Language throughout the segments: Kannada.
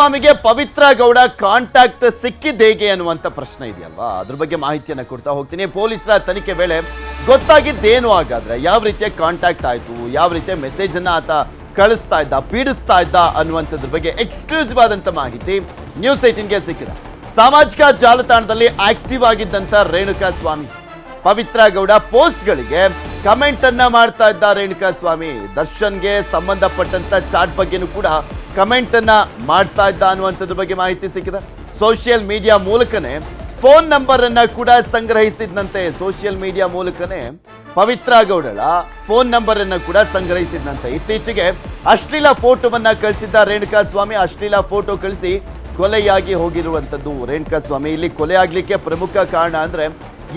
ಸ್ವಾಮಿಗೆ ಪವಿತ್ರ ಗೌಡ ಕಾಂಟ್ಯಾಕ್ಟ್ ಸಿಕ್ಕಿದ್ದು ಹೇಗೆ ಅನ್ನುವಂಥ ಪ್ರಶ್ನೆ ಇದೆಯಲ್ವಾ? ಅದ್ರ ಬಗ್ಗೆ ಮಾಹಿತಿಯನ್ನು ಕೊಡ್ತಾ ಹೋಗ್ತೀನಿ. ಪೊಲೀಸರ ತನಿಖೆ ವೇಳೆ ಗೊತ್ತಾಗಿದ್ದೇನು ಹಾಗಾದ್ರೆ ಯಾವ ರೀತಿಯ ಕಾಂಟ್ಯಾಕ್ಟ್ ಆಯ್ತು? ಯಾವ ರೀತಿಯ ಮೆಸೇಜ್ ಅನ್ನ ಆತ ಕಳಿಸ್ತಾ ಇದ್ದ, ಪೀಡಿಸ್ತಾ ಇದ್ದ ಅನ್ನುವಂಥದ್ರ ಬಗ್ಗೆ ಎಕ್ಸ್ಕ್ಲೂಸಿವ್ ಆದಂಥ ಮಾಹಿತಿ ನ್ಯೂಸ್ ಏಟಿನ್ಗೆ ಸಿಕ್ಕಿದೆ. ಸಾಮಾಜಿಕ ಜಾಲತಾಣದಲ್ಲಿ ಆಕ್ಟಿವ್ ಆಗಿದ್ದಂಥ ರೇಣುಕಾ ಸ್ವಾಮಿ, ಪವಿತ್ರ ಗೌಡ ಪೋಸ್ಟ್ಗಳಿಗೆ ಕಮೆಂಟ್ ಅನ್ನ ಮಾಡ್ತಾ ಇದ್ದ ರೇಣುಕಾ ಸ್ವಾಮಿ. ದರ್ಶನ್ಗೆ ಸಂಬಂಧಪಟ್ಟಂತ ಚಾಟ್ ಬಗ್ಗೆನೂ ಕೂಡ ಕಮೆಂಟ್ ಅನ್ನ ಮಾಡ್ತಾ ಇದ್ದ ಅನ್ನುವಂಥದ್ರ ಬಗ್ಗೆ ಮಾಹಿತಿ ಸಿಕ್ಕಿದೆ. ಸೋಷಿಯಲ್ ಮೀಡಿಯಾ ಮೂಲಕನೇ ಫೋನ್ ನಂಬರ್ ಅನ್ನ ಕೂಡ ಸಂಗ್ರಹಿಸಿದ್ನಂತೆ ಸೋಷಿಯಲ್ ಮೀಡಿಯಾ ಮೂಲಕನೇ ಪವಿತ್ರ ಗೌಡಳ ಫೋನ್ ನಂಬರ್ ಅನ್ನ ಕೂಡ ಸಂಗ್ರಹಿಸಿದ್ನಂತೆ. ಇತ್ತೀಚೆಗೆ ಅಶ್ಲೀಲ ಫೋಟೋವನ್ನ ಕಳಿಸಿದ್ದ ರೇಣುಕಾ ಸ್ವಾಮಿ, ಅಶ್ಲೀಲ ಫೋಟೋ ಕಳಿಸಿ ಕೊಲೆಯಾಗಿ ಹೋಗಿರುವಂಥದ್ದು ರೇಣುಕಾ ಸ್ವಾಮಿ. ಇಲ್ಲಿ ಕೊಲೆ ಆಗ್ಲಿಕ್ಕೆ ಪ್ರಮುಖ ಕಾರಣ ಅಂದ್ರೆ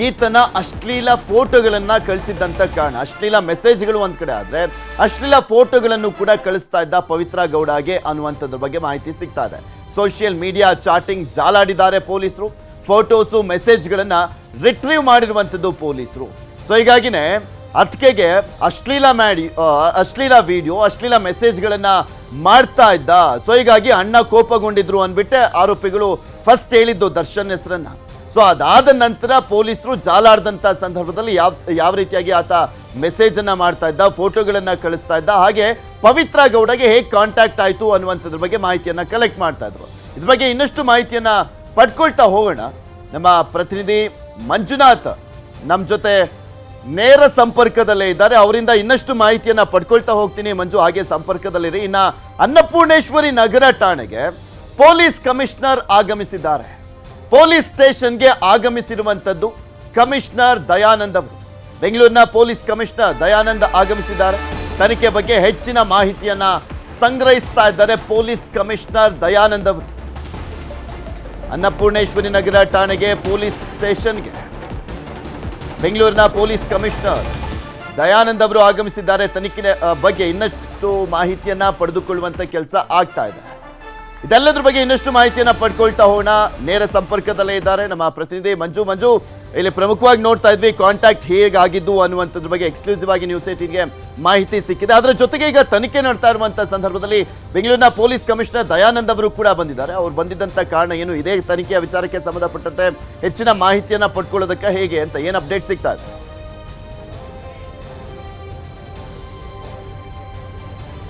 ಈತನ ಅಶ್ಲೀಲ ಫೋಟೋಗಳನ್ನ ಕಳಿಸಿದ್ದಂತ ಕಾರಣ, ಅಶ್ಲೀಲ ಮೆಸೇಜ್ಗಳು ಒಂದ್ ಕಡೆ ಆದ್ರೆ ಅಶ್ಲೀಲ ಫೋಟೋಗಳನ್ನು ಕೂಡ ಕಳಿಸ್ತಾ ಇದ್ದ ಪವಿತ್ರ ಗೌಡಗೆ ಅನ್ನುವಂಥದ್ರ ಬಗ್ಗೆ ಮಾಹಿತಿ ಸಿಗ್ತಾ ಇದೆ. ಸೋಷಿಯಲ್ ಮೀಡಿಯಾ ಚಾಟಿಂಗ್ ಜಾಲಾಡಿದ್ದಾರೆ ಪೊಲೀಸರು. ಫೋಟೋಸು, ಮೆಸೇಜ್ಗಳನ್ನ ರಿಟ್ರೀವ್ ಮಾಡಿರುವಂಥದ್ದು ಪೊಲೀಸರು. ಸೊ ಹೀಗಾಗಿನೇ ಅತ್ಕೆಗೆ ಅಶ್ಲೀಲ ಮಾಡಿ ಅಶ್ಲೀಲ ವಿಡಿಯೋ, ಅಶ್ಲೀಲ ಮೆಸೇಜ್ಗಳನ್ನ ಮಾಡ್ತಾ ಇದ್ದ. ಸೊ ಹೀಗಾಗಿ ಅಣ್ಣ ಕೋಪಗೊಂಡಿದ್ರು ಅಂದ್ಬಿಟ್ಟೆ ಆರೋಪಿಗಳು ಫಸ್ಟ್ ಹೇಳಿದ್ದು ದರ್ಶನ್ ಹೆಸರನ್ನ. ಸೊ ಅದಾದ ನಂತರ ಪೊಲೀಸರು ಜಾಲಾಡ್ದಂತ ಸಂದರ್ಭದಲ್ಲಿ ಯಾವ ಯಾವ ರೀತಿಯಾಗಿ ಆತ ಮೆಸೇಜ್ ಅನ್ನ ಮಾಡ್ತಾ ಇದ್ದ, ಫೋಟೋಗಳನ್ನ ಕಳಿಸ್ತಾ ಇದ್ದ, ಹಾಗೆ ಪವಿತ್ರ ಗೌಡಗೆ ಹೇಗೆ ಕಾಂಟ್ಯಾಕ್ಟ್ ಆಯ್ತು ಅನ್ನುವಂಥದ್ರ ಬಗ್ಗೆ ಮಾಹಿತಿಯನ್ನ ಕಲೆಕ್ಟ್ ಮಾಡ್ತಾ ಇದ್ರು. ಇದ್ರ ಬಗ್ಗೆ ಇನ್ನಷ್ಟು ಮಾಹಿತಿಯನ್ನ ಪಡ್ಕೊಳ್ತಾ ಹೋಗೋಣ. ನಮ್ಮ ಪ್ರತಿನಿಧಿ ಮಂಜುನಾಥ್ ನಮ್ಮ ಜೊತೆ ನೇರ ಸಂಪರ್ಕದಲ್ಲೇ ಇದ್ದಾರೆ. ಅವರಿಂದ ಇನ್ನಷ್ಟು ಮಾಹಿತಿಯನ್ನ ಪಡ್ಕೊಳ್ತಾ ಹೋಗ್ತೀನಿ. ಮಂಜು, ಹಾಗೆ ಸಂಪರ್ಕದಲ್ಲಿರಿ. ಇನ್ನ ಅನ್ನಪೂರ್ಣೇಶ್ವರಿ ನಗರ ಠಾಣೆಗೆ ಪೊಲೀಸ್ ಕಮಿಷನರ್ ಆಗಮಿಸಿದ್ದಾರೆ. ಪೊಲೀಸ್ ಸ್ಟೇಷನ್ಗೆ ಆಗಮಿಸಿರುವಂತದ್ದು ಕಮಿಷನರ್ ದಯಾನಂದ್ ಅವರು ಬೆಂಗಳೂರಿನ ಪೊಲೀಸ್ ಕಮಿಷನರ್ ದಯಾನಂದ್ ಆಗಮಿಸಿದ್ದಾರೆ. ತನಿಖೆ ಬಗ್ಗೆ ಹೆಚ್ಚಿನ ಮಾಹಿತಿಯನ್ನ ಸಂಗ್ರಹಿಸ್ತಾ ಇದ್ದಾರೆ ಪೊಲೀಸ್ ಕಮಿಷನರ್ ದಯಾನಂದ್ ಅವರು ಅನ್ನಪೂರ್ಣೇಶ್ವರಿ ನಗರ ಠಾಣೆಗೆ ಪೊಲೀಸ್ ಸ್ಟೇಷನ್ಗೆ ಬೆಂಗಳೂರಿನ ಪೊಲೀಸ್ ಕಮಿಷನರ್ ದಯಾನಂದ್ ಅವರು ಆಗಮಿಸಿದ್ದಾರೆ. ತನಿಖೆ ಬಗ್ಗೆ ಇನ್ನಷ್ಟು ಮಾಹಿತಿಯನ್ನ ಪಡೆದುಕೊಳ್ಳುವಂತ ಕೆಲಸ ಆಗ್ತಾ ಇದೆ. ಇದೆಲ್ಲದ್ರ ಬಗ್ಗೆ ಇನ್ನಷ್ಟು ಮಾಹಿತಿಯನ್ನ ಪಡ್ಕೊಳ್ತಾ ಹೋಣ ನೇರ ಸಂಪರ್ಕದಲ್ಲೇ ಇದ್ದಾರೆ ನಮ್ಮ ಪ್ರತಿನಿಧಿ ಮಂಜು. ಮಂಜು, ಇಲ್ಲಿ ಪ್ರಮುಖವಾಗಿ ನೋಡ್ತಾ ಇದ್ವಿ ಕಾಂಟ್ಯಾಕ್ಟ್ ಹೇಗಾಗಿದ್ದು ಅನ್ನುವಂಥದ್ರ ಬಗ್ಗೆ ಎಕ್ಸ್ಕ್ಲೂಸಿವ್ ಆಗಿ ನ್ಯೂಸ್ ಏಟಿನ್ಗೆ ಮಾಹಿತಿ ಸಿಕ್ಕಿದೆ. ಅದರ ಜೊತೆಗೆ ಈಗ ತನಿಖೆ ನಡ್ತಾ ಇರುವಂಥ ಸಂದರ್ಭದಲ್ಲಿ ಬೆಂಗಳೂರಿನ ಪೊಲೀಸ್ ಕಮಿಷನರ್ ದಯಾನಂದ್ ಅವರು ಕೂಡ ಬಂದಿದ್ದಾರೆ. ಅವ್ರು ಬಂದಿದ್ದಂಥ ಕಾರಣ ಏನು? ಇದೇ ತನಿಖೆಯ ವಿಚಾರಕ್ಕೆ ಸಂಬಂಧಪಟ್ಟಂತೆ ಹೆಚ್ಚಿನ ಮಾಹಿತಿಯನ್ನ ಪಡ್ಕೊಳ್ಳೋದಕ್ಕೆ ಹೇಗೆ ಅಂತ ಏನು ಅಪ್ಡೇಟ್ ಸಿಗ್ತಾ ಇದೆ?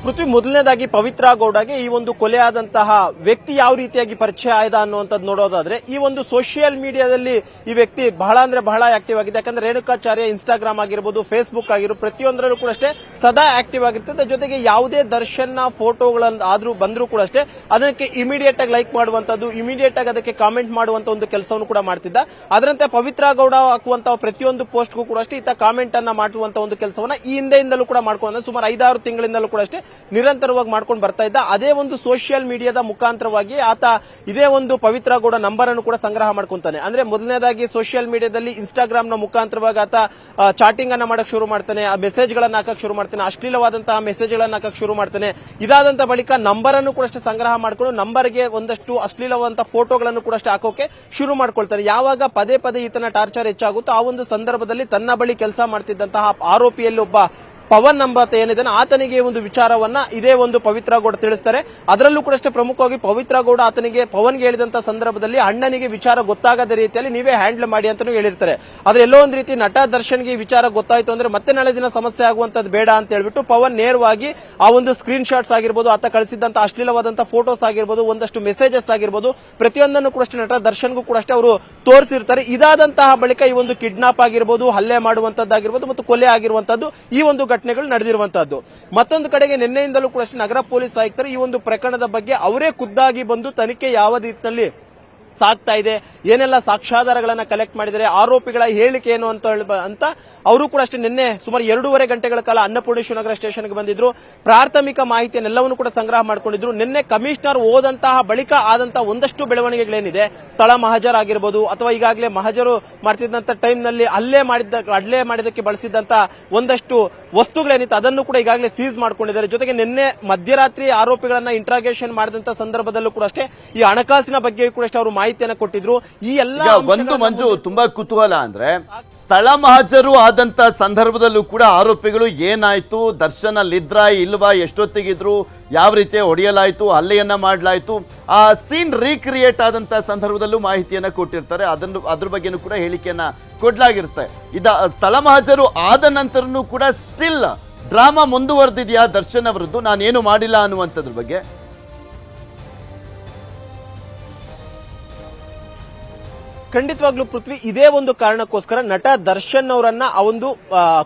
ಪೃಥ್ವಿ ಮೊದಲನೇದಾಗಿ ಪವಿತ್ರ ಗೌಡಗೆ ಈ ಒಂದು ಕೊಲೆಯಾದಂತಹ ವ್ಯಕ್ತಿ ಯಾವ ರೀತಿಯಾಗಿ ಪರಿಚಯ ಆಯ್ದ ಅನ್ನುವಂಥದ್ದು ನೋಡೋದಾದ್ರೆ, ಈ ಒಂದು ಸೋಷಿಯಲ್ ಮೀಡಿಯಾದಲ್ಲಿ ಈ ವ್ಯಕ್ತಿ ಬಹಳ ಅಂದ್ರೆ ಬಹಳ ಆಕ್ಟಿವ್ ಆಗಿದೆ. ಯಾಕಂದ್ರೆ ರೇಣುಕಾಚಾರ್ಯ ಇನ್ಸ್ಟಾಗ್ರಾಮ್ ಆಗಿರ್ಬೋದು ಫೇಸ್ಬುಕ್ ಆಗಿರ್ಬೋದು, ಪ್ರತಿಯೊಂದರಲ್ಲೂ ಕೂಡ ಅಷ್ಟೇ ಸದಾ ಆಕ್ಟಿವ್ ಆಗಿರ್ತದೆ ಜೊತೆಗೆ ಯಾವುದೇ ದರ್ಶನ ಫೋಟೋಗಳನ್ನು ಆದ್ರೂ ಬಂದರೂ ಕೂಡ ಅಷ್ಟೇ ಅದಕ್ಕೆ ಇಮಿಡಿಯೇಟ್ ಆಗಿ ಲೈಕ್ ಮಾಡುವಂತದ್ದು ಇಮಿಡಿಯೇಟ್ ಆಗಿ ಅದಕ್ಕೆ ಕಾಮೆಂಟ್ ಮಾಡುವಂತ ಒಂದು ಕೆಲಸವನ್ನು ಕೂಡ ಮಾಡ್ತಿದ್ದ. ಅದರಂತೆ ಪವಿತ್ರ ಗೌಡ ಹಾಕುವಂತಹ ಪ್ರತಿಯೊಂದು ಪೋಸ್ಟ್ಗೂ ಕೂಡ ಅಷ್ಟೇ ಈತ ಕಾಮೆಂಟ್ ಅನ್ನ ಮಾಡುವಂತ ಒಂದು ಕೆಲಸವನ್ನ ಈ ಹಿಂದೆಯಿಂದಲೂ ಕೂಡ ಮಾಡ್ಕೊಂಡು ಸುಮಾರು ಐದಾರು ತಿಂಗಳಿಂದಲೂ ಕೂಡ ಅಷ್ಟೇ ನಿರಂತರವಾಗಿ ಮಾಡ್ಕೊಂಡು ಬರ್ತಾ ಇದ್ದ. ಅದೇ ಒಂದು ಸೋಷಿಯಲ್ ಮೀಡಿಯಾದ ಮುಖಾಂತರವಾಗಿ ಆತ ಇದೇ ಒಂದು ಪವಿತ್ರ ಗೌಡ ನಂಬರ್ ಅನ್ನು ಕೂಡ ಸಂಗ್ರಹ ಮಾಡ್ಕೊಂತಾನೆ. ಅಂದ್ರೆ ಮೊದಲನೇದಾಗಿ ಸೋಷಿಯಲ್ ಮೀಡಿಯಾದಲ್ಲಿ ಇನ್ಸ್ಟಾಗ್ರಾಮ್ನ ಮುಖಾಂತರವಾಗಿ ಆತ ಚಾಟಿಂಗ್ ಅನ್ನ ಮಾಡಕ್ ಶುರು ಮಾಡ್ತಾನೆ. ಆ ಮೆಸೇಜ್ ಗಳನ್ನ ಹಾಕಕ್ ಶುರು ಮಾಡ್ತಾನೆ. ಅಶ್ಲೀಲವಾದಂತಹ ಮೆಸೇಜ್ ಗಳನ್ನ ಹಾಕಕ್ ಶುರು ಮಾಡ್ತಾನೆ. ಇದಾದಂತ ಬಳಿಕ ನಂಬರ್ ಅನ್ನು ಕೂಡ ಅಷ್ಟೇ ಸಂಗ್ರಹ ಮಾಡ್ಕೊಂಡು ನಂಬರ್ಗೆ ಒಂದಷ್ಟು ಅಶ್ಲೀಲವಾದಂತಹ ಫೋಟೋಗಳನ್ನು ಕೂಡ ಅಷ್ಟೇ ಹಾಕೋಕೆ ಶುರು ಮಾಡ್ಕೊಳ್ತಾನೆ. ಯಾವಾಗ ಪದೇ ಪದೇ ಈತನ ಟಾರ್ಚರ್ ಹೆಚ್ಚಾಗುತ್ತೋ ಆ ಒಂದು ಸಂದರ್ಭದಲ್ಲಿ ತನ್ನ ಬಳಿ ಕೆಲಸ ಮಾಡ್ತಿದ್ದಂತಹ ಆರೋಪಿಯಲ್ಲಿ ಒಬ್ಬ ಪವನ್ ನಂಬಾತ ಏನಿದೆ ಆತನಿಗೆ ಒಂದು ವಿಚಾರವನ್ನ ಇದೇ ಒಂದು ಪವಿತ್ರ ಗೌಡ ತಿಳಿಸ್ತಾರೆ. ಅದರಲ್ಲೂ ಕೂಡ ಅಷ್ಟೇ ಪ್ರಮುಖವಾಗಿ ಪವಿತ್ರ ಗೌಡ ಆತನಿಗೆ ಪವನ್ಗೆ ಹೇಳಿದಂತ ಸಂದರ್ಭದಲ್ಲಿ ಅಣ್ಣನಿಗೆ ವಿಚಾರ ಗೊತ್ತಾಗದ ರೀತಿಯಲ್ಲಿ ನೀವೇ ಹ್ಯಾಂಡಲ್ ಮಾಡಿ ಅಂತಾನು ಹೇಳಿರ್ತಾರೆ. ಆದ್ರೆ ಎಲ್ಲೋ ಒಂದು ರೀತಿ ನಟ ದರ್ಶನ್ಗೆ ಈ ವಿಚಾರ ಗೊತ್ತಾಯ್ತು ಅಂದ್ರೆ ಮತ್ತೆ ನಾಳೆ ದಿನ ಸಮಸ್ಯೆ ಆಗುವಂತದ್ದು ಬೇಡ ಅಂತ ಹೇಳ್ಬಿಟ್ಟು ಪವನ್ ನೇರವಾಗಿ ಆ ಒಂದು ಸ್ಕ್ರೀನ್ ಶಾಟ್ಸ್ ಆಗಿರ್ಬೋದು, ಆತ ಕಳಿಸಿದಂತ ಅಶ್ಲೀಲವಾದಂತ ಫೋಟೋಸ್ ಆಗಿರ್ಬೋದು, ಒಂದಷ್ಟು ಮೆಸೇಜಸ್ ಆಗಿರ್ಬೋದು, ಪ್ರತಿಯೊಂದನ್ನು ಕೂಡ ಅಷ್ಟೇ ನಟ ದರ್ಶನ್ಗೂ ಕೂಡ ಅಷ್ಟೇ ಅವರು ತೋರಿಸಿರ್ತಾರೆ. ಇದಾದಂತಹ ಬಳಿಕ ಈ ಒಂದು ಕಿಡ್ನಾಪ್ ಆಗಿರ್ಬೋದು, ಹಲ್ಲೆ ಮಾಡುವಂತದ್ದಾಗಿರ್ಬೋದು ಮತ್ತು ಕೊಲೆ ಆಗಿರುವಂತದ್ದು ಈ ಒಂದು ಘಟನೆಗಳು ನಡೆದಿರುವಂತಹದ್ದು. ಮತ್ತೊಂದು ಕಡೆಗೆ ನಿನ್ನೆಯಿಂದಲೂ ಕೂಡ ನಗರ ಪೊಲೀಸ್ ಆಯುಕ್ತರು ಈ ಒಂದು ಪ್ರಕರಣದ ಬಗ್ಗೆ ಅವರೇ ಖುದ್ದಾಗಿ ಬಂದು ತನಿಖೆ ಯಾವ ರೀತಿಯಲ್ಲಿ ಸಾಗ್ತಾ ಇದೆ. ಏನೆಲ್ಲ ಸಾಕ್ಷ್ಯಾಧಾರಗಳನ್ನ ಕಲೆಕ್ಟ್ ಮಾಡಿದರೆ ಆರೋಪಿಗಳ ಹೇಳಿಕೆ ಏನು ಅಂತ ಅಂತ ಅವರು ಕೂಡ ಅಷ್ಟೇ ನಿನ್ನೆ ಸುಮಾರು ಎರಡೂವರೆ ಗಂಟೆಗಳ ಕಾಲ ಅನ್ನಪೂರ್ಣೇಶ್ವರ ನಗರ ಸ್ಟೇಷನ್ಗೆ ಬಂದಿದ್ರು. ಪ್ರಾಥಮಿಕ ಮಾಹಿತಿಯನ್ನೆಲ್ಲವನ್ನು ಕೂಡ ಸಂಗ್ರಹ ಮಾಡ್ಕೊಂಡಿದ್ರು. ನಿನ್ನೆ ಕಮಿಷನರ್ ಹೋದಂತಹ ಬಳಿಕ ಆದಂತಹ ಒಂದಷ್ಟು ಬೆಳವಣಿಗೆಗಳೇನಿದೆ, ಸ್ಥಳ ಮಹಜರ್ ಆಗಿರ್ಬೋದು ಅಥವಾ ಈಗಾಗಲೇ ಮಹಜರು ಮಾಡ್ತಿದ್ದಂತ ಟೈಮ್ನಲ್ಲಿ ಅಲ್ಲೇ ಮಾಡಿದ್ದ ಅಡ್ಲೆ ಮಾಡಿದಕ್ಕೆ ಬಳಸಿದಂತ ಒಂದಷ್ಟು ವಸ್ತುಗಳೇನಿತ್ತು, ಅದನ್ನು ಕೂಡ ಈಗಾಗಲೇ ಸೀಸ್ ಮಾಡ್ಕೊಂಡಿದ್ದಾರೆ. ಜೊತೆಗೆ ನಿನ್ನೆ ಮಧ್ಯರಾತ್ರಿ ಆರೋಪಿಗಳನ್ನ ಇಂಟ್ರಾಗೇಷನ್ ಮಾಡಿದಂತ ಸಂದರ್ಭದಲ್ಲೂ ಕೂಡ ಅಷ್ಟೇ ಈ ಹಣಕಾಸಿನ ಬಗ್ಗೆ ಕೂಡ ಅಷ್ಟೇ ಅವರು ಮಾಹಿತಿಯನ್ನ ಕೊಟ್ಟಿದ್ರು. ಈ ಎಲ್ಲ ಒಂದು ಮಂಜು ತುಂಬಾ ಕುತೂಹಲ ಅಂದ್ರೆ ಸ್ಥಳ ಮಹಜರು ಆದಂತ ಸಂದರ್ಭದಲ್ಲೂ ಕೂಡ ಆರೋಪಿಗಳು ಏನಾಯ್ತು? ದರ್ಶನ ಲಿದ್ರ ಇಲ್ವಾ? ಎಷ್ಟೊತ್ತಿಗಿದ್ರು? ಯಾವ ರೀತಿ ಹೊಡೆಯಲಾಯ್ತು? ಹಲ್ಲೆಯನ್ನ ಮಾಡಲಾಯ್ತು? ಆ ಸೀನ್ ರೀಕ್ರಿಯೇಟ್ ಆದಂತ ಸಂದರ್ಭದಲ್ಲೂ ಮಾಹಿತಿಯನ್ನ ಕೊಟ್ಟಿರ್ತಾರೆ. ಅದನ್ನು ಅದ್ರ ಬಗ್ಗೆನೂ ಕೂಡ ಹೇಳಿಕೆಯನ್ನ ಕೊಡ್ಲಾಗಿರುತ್ತೆ. ಇದ ಸ್ಥಳ ಮಹಜರು ಆದ ನಂತರನೂ ಕೂಡ ಸ್ಟಿಲ್ ಡ್ರಾಮಾ ಮುಂದುವರೆದಿದೆಯಾ ದರ್ಶನ್ ಅವರದ್ದು? ನಾನೇನು ಮಾಡಿಲ್ಲ ಅನ್ನುವಂಥದ್ರ ಬಗ್ಗೆ. ಖಂಡಿತವಾಗ್ಲೂ ಪೃಥ್ವಿ ಇದೇ ಒಂದು ಕಾರಣಕ್ಕೋಸ್ಕರ ನಟ ದರ್ಶನ್ ಅವರನ್ನ ಆ ಒಂದು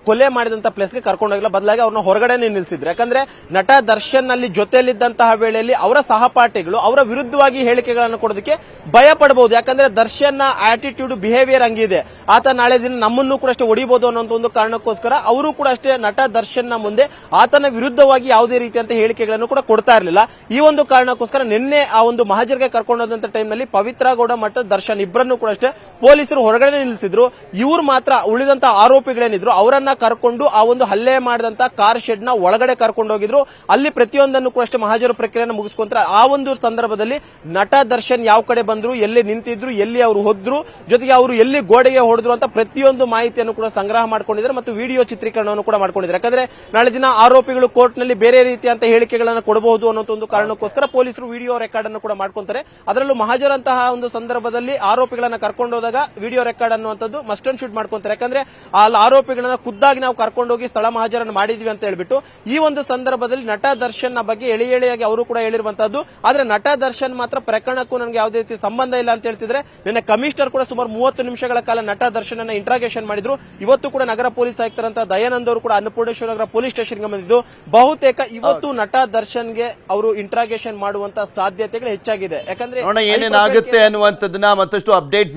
ಕೊಲೆ ಮಾಡಿದಂತ ಪ್ಲೇಸ್ಗೆ ಕರ್ಕೊಂಡೋಗಿಲ್ಲ ಬದಲಾಗಿ ಅವ್ರನ್ನ ಹೊರಗಡೆನೆ ನಿಲ್ಲಿಸಿದ್ರು. ಯಾಕಂದ್ರೆ ನಟ ದರ್ಶನ್ ಅಲ್ಲಿ ಜೊತೆಯಲ್ಲಿದ್ದಂತಹ ವೇಳೆಯಲ್ಲಿ ಅವರ ಸಹಪಾಠಿಗಳು ಅವರ ವಿರುದ್ಧವಾಗಿ ಹೇಳಿಕೆಗಳನ್ನು ಕೊಡೋದಕ್ಕೆ ಭಯ ಪಡಬಹುದು. ಯಾಕಂದ್ರೆ ದರ್ಶನ್ ಆಟಿಟ್ಯೂಡ್ ಬಿಹೇವಿಯರ್ ಹಂಗಿದೆ. ಆತ ನಾಳೆ ದಿನ ನಮ್ಮನ್ನು ಕೂಡ ಅಷ್ಟೇ ಹೊಡಿಬಹುದು ಅನ್ನೋ ಒಂದು ಕಾರಣಕ್ಕೋಸ್ಕರ ಅವರು ಕೂಡ ಅಷ್ಟೇ ನಟ ದರ್ಶನ್ನ ಮುಂದೆ ಆತನ ವಿರುದ್ಧವಾಗಿ ಯಾವುದೇ ರೀತಿಯಂತ ಹೇಳಿಕೆಗಳನ್ನು ಕೂಡ ಕೊಡ್ತಾ ಇರಲಿಲ್ಲ. ಈ ಒಂದು ಕಾರಣಕ್ಕೋಸ್ಕರ ನಿನ್ನೆ ಆ ಒಂದು ಮಹಾಜರ್ಗೆ ಕರ್ಕೊಂಡೋದಂತ ಟೈಮ್ನಲ್ಲಿ ಪವಿತ್ರ ಗೌಡ ಮಠ ದರ್ಶನ್ ಇಬ್ಬರನ್ನು ಕೂಡ ಅಷ್ಟೇ ಪೊಲೀಸರು ಹೊರಗಡೆ ನಿಲ್ಲಿಸಿದ್ರು. ಇವ್ರು ಮಾತ್ರ ಉಳಿದಂತ ಆರೋಪಿಗಳೇನಿದ್ರು, ಅವರನ್ನ ಕರ್ಕೊಂಡು ಆ ಒಂದು ಹಲ್ಲೆ ಮಾಡಿದಂತ ಕಾರ್ ಶೆಡ್ನ ಒಳಗಡೆ ಕರ್ಕೊಂಡು ಹೋಗಿದ್ರು. ಅಲ್ಲಿ ಪ್ರತಿಯೊಂದನ್ನು ಕೂಡ ಅಷ್ಟೇ ಮಹಾಜರು ಪ್ರಕ್ರಿಯೆಯನ್ನು ಮುಗಿಸ್ಕೊಂತಾರೆ ಆ ಒಂದು ಸಂದರ್ಭದಲ್ಲಿ ನಟ ದರ್ಶನ್ ಯಾವ ಕಡೆ ಬಂದ್ರು, ಎಲ್ಲಿ ನಿಂತಿದ್ರು, ಎಲ್ಲಿ ಅವರು ಹೋದ್ರು, ಜೊತೆಗೆ ಅವರು ಎಲ್ಲಿ ಗೋಡೆಗೆ ಹೊಡೆದ್ರು ಅಂತ ಪ್ರತಿಯೊಂದು ಮಾಹಿತಿಯನ್ನು ಕೂಡ ಸಂಗ್ರಹ ಮಾಡ್ಕೊಂಡಿದ್ದಾರೆ ಮತ್ತು ವಿಡಿಯೋ ಚಿತ್ರೀಕರಣವನ್ನು ಕೂಡ ಮಾಡ್ಕೊಂಡಿದ್ದಾರೆ. ಯಾಕಂದ್ರೆ ನಾಳೆ ದಿನ ಆರೋಪಿಗಳು ಕೋರ್ಟ್ನಲ್ಲಿ ಬೇರೆ ರೀತಿಯಂತ ಹೇಳಿಕೆಗಳನ್ನು ಕೊಡಬಹುದು ಅನ್ನೋ ಒಂದು ಕಾರಣಕ್ಕೋಸ್ಕರ ಪೊಲೀಸರು ವಿಡಿಯೋ ರೆಕಾರ್ಡ್ ಅನ್ನು ಕೂಡ ಮಾಡ್ಕೊಂತಾರೆ. ಅದರಲ್ಲೂ ಮಹಾಜರಂತಹ ಒಂದು ಸಂದರ್ಭದಲ್ಲಿ ಆರೋಪಿಗಳನ್ನ ಕರ್ಕೊಂಡು ಹೋದಾಗ ವಿಡಿಯೋ ರೆಕಾರ್ಡ್ ಅನ್ನುವಂಥದ್ದು ಮಸ್ಟ್ ಅಂಡ್ ಶೂಟ್ ಮಾಡ್ಕೊಂತಾರೆ. ಯಾಕಂದ್ರೆ ಅಲ್ಲಿ ಆರೋಪಿಗಳನ್ನ ಖುದ್ದಾಗಿ ನಾವು ಕರ್ಕೊಂಡೋಗಿ ಸ್ಥಳ ಮಹಾಜರನ್ನು ಮಾಡಿದ್ವಿ ಅಂತ ಹೇಳ್ಬಿಟ್ಟು ಈ ಒಂದು ಸಂದರ್ಭದಲ್ಲಿ ನಟ ದರ್ಶನ್ನ ಬಗ್ಗೆ ಎಳಿ ಎಳೆಯಾಗಿ ಅವರು ಕೂಡ ಹೇಳಿರುವಂತದ್ದು ಆದ್ರೆ ನಟ ದರ್ಶನ್ ಮಾತ್ರ ಪ್ರಕರಣಕ್ಕೂ ನನಗೆ ಯಾವುದೇ ರೀತಿ ಸಂಬಂಧ ಇಲ್ಲ ಅಂತ ಹೇಳ್ತಿದ್ರೆ ನಿನ್ನೆ ಕಮಿಷನರ್ ಕೂಡ ಸುಮಾರು ಮೂವತ್ತು ನಿಮಿಷಗಳ ಕಾಲ ನಟ ದರ್ಶನ್ ಅನ್ನ ಇಂಟ್ರಾಗೇಷನ್ ಮಾಡಿದ್ರು. ಇವತ್ತು ಕೂಡ ನಗರ ಪೊಲೀಸ್ ಆಯುಕ್ತರಂತ ದಯಾನಂದ್ ಅವರು ಕೂಡ ಅನ್ನಪೂರ್ಣೇಶ್ವರ ನಗರ ಪೊಲೀಸ್ ಸ್ಟೇಷನ್ಗೆ ಬಂದಿದ್ದು. ಬಹುತೇಕ ಇವತ್ತು ನಟ ದರ್ಶನ್ಗೆ ಅವರು ಇಂಟ್ರಾಗೇಷನ್ ಮಾಡುವಂತ ಸಾಧ್ಯತೆಗಳು ಹೆಚ್ಚಾಗಿದೆ. ಯಾಕಂದ್ರೆ ಏನೇನಾಗುತ್ತೆ ಅನ್ನುವಂಥದ್ದನ್ನ ಮತ್ತಷ್ಟು ಅಪ್ಡೇಟ್ಸ್